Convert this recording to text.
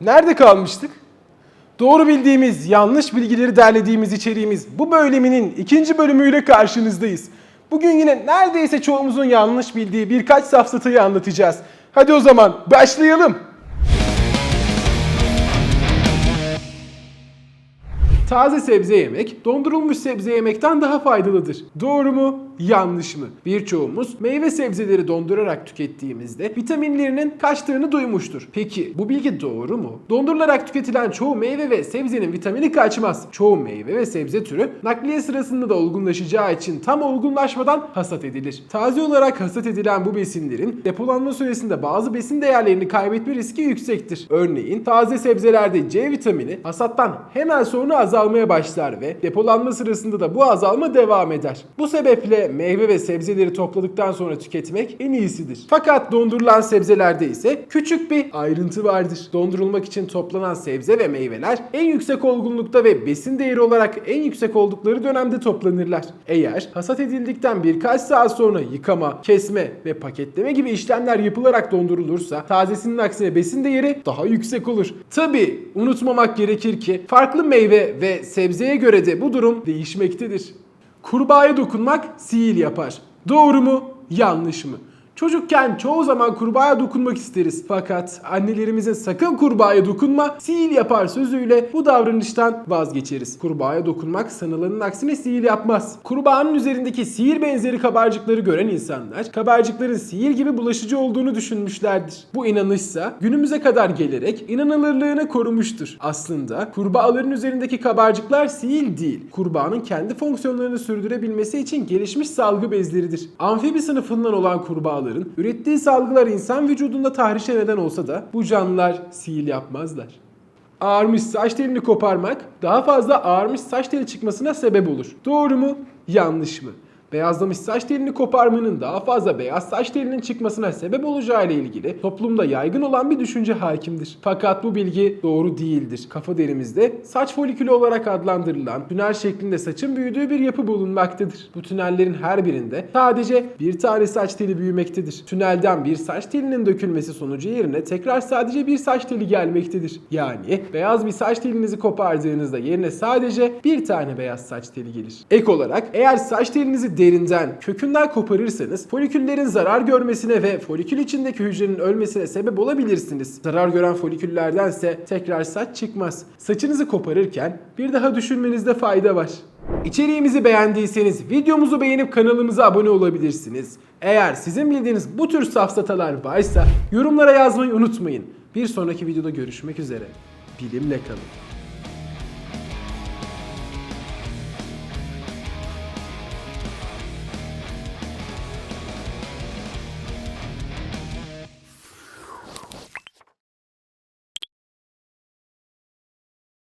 Nerede kalmıştık? Doğru bildiğimiz, yanlış bilgileri derlediğimiz içeriğimiz bu bölümünün ikinci bölümüyle karşınızdayız. Bugün yine neredeyse çoğumuzun yanlış bildiği birkaç safsatayı anlatacağız. Hadi o zaman başlayalım. Taze sebze yemek, dondurulmuş sebze yemekten daha faydalıdır. Doğru mu? Yanlış mı? Birçoğumuz meyve sebzeleri dondurarak tükettiğimizde vitaminlerinin kaçtığını duymuştur. Peki bu bilgi doğru mu? Dondurularak tüketilen çoğu meyve ve sebzenin vitamini kaçmaz. Çoğu meyve ve sebze türü nakliye sırasında da olgunlaşacağı için tam olgunlaşmadan hasat edilir. Taze olarak hasat edilen bu besinlerin depolanma süresinde bazı besin değerlerini kaybetme riski yüksektir. Örneğin taze sebzelerde C vitamini hasattan hemen sonra azalmaya başlar ve depolanma sırasında da bu azalma devam eder. Bu sebeple meyve ve sebzeleri topladıktan sonra tüketmek en iyisidir. Fakat dondurulan sebzelerde ise küçük bir ayrıntı vardır. Dondurulmak için toplanan sebze ve meyveler en yüksek olgunlukta ve besin değeri olarak en yüksek oldukları dönemde toplanırlar. Eğer hasat edildikten birkaç saat sonra yıkama, kesme ve paketleme gibi işlemler yapılarak dondurulursa tazesinin aksine besin değeri daha yüksek olur. Tabi unutmamak gerekir ki farklı meyve ve sebzeye göre de bu durum değişmektedir. Kurbağaya dokunmak sihir yapar. Doğru mu? Yanlış mı? Çocukken çoğu zaman kurbağaya dokunmak isteriz. Fakat annelerimizin sakın kurbağaya dokunma, sihir yapar sözüyle bu davranıştan vazgeçeriz. Kurbağaya dokunmak sanılanın aksine sihir yapmaz. Kurbağanın üzerindeki sihir benzeri kabarcıkları gören insanlar, kabarcıkların sihir gibi bulaşıcı olduğunu düşünmüşlerdir. Bu inanışsa günümüze kadar gelerek inanılırlığını korumuştur. Aslında kurbağaların üzerindeki kabarcıklar sihir değil, kurbağanın kendi fonksiyonlarını sürdürebilmesi için gelişmiş salgı bezleridir. Amfibi sınıfından olan kurbağaların ürettiği salgılar insan vücudunda tahrişe neden olsa da bu canlılar sihir yapmazlar. Ağarmış saç telini koparmak daha fazla ağarmış saç teli çıkmasına sebep olur. Doğru mu? Yanlış mı? Beyazlamış saç telini koparmanın daha fazla beyaz saç telinin çıkmasına sebep olacağı ile ilgili toplumda yaygın olan bir düşünce hakimdir. Fakat bu bilgi doğru değildir. Kafa derimizde saç folikülü olarak adlandırılan tünel şeklinde saçın büyüdüğü bir yapı bulunmaktadır. Bu tünellerin her birinde sadece bir tane saç teli büyümektedir. Tünelden bir saç telinin dökülmesi sonucu yerine tekrar sadece bir saç teli gelmektedir. Yani beyaz bir saç telinizi kopardığınızda yerine sadece bir tane beyaz saç teli gelir. Ek olarak eğer saç telinizi derinden, kökünden koparırsanız foliküllerin zarar görmesine ve folikül içindeki hücrenin ölmesine sebep olabilirsiniz. Zarar gören foliküllerdense tekrar saç çıkmaz. Saçınızı koparırken bir daha düşünmenizde fayda var. İçeriğimizi beğendiyseniz videomuzu beğenip kanalımıza abone olabilirsiniz. Eğer sizin bildiğiniz bu tür safsatalar varsa yorumlara yazmayı unutmayın. Bir sonraki videoda görüşmek üzere. Bilimle kalın.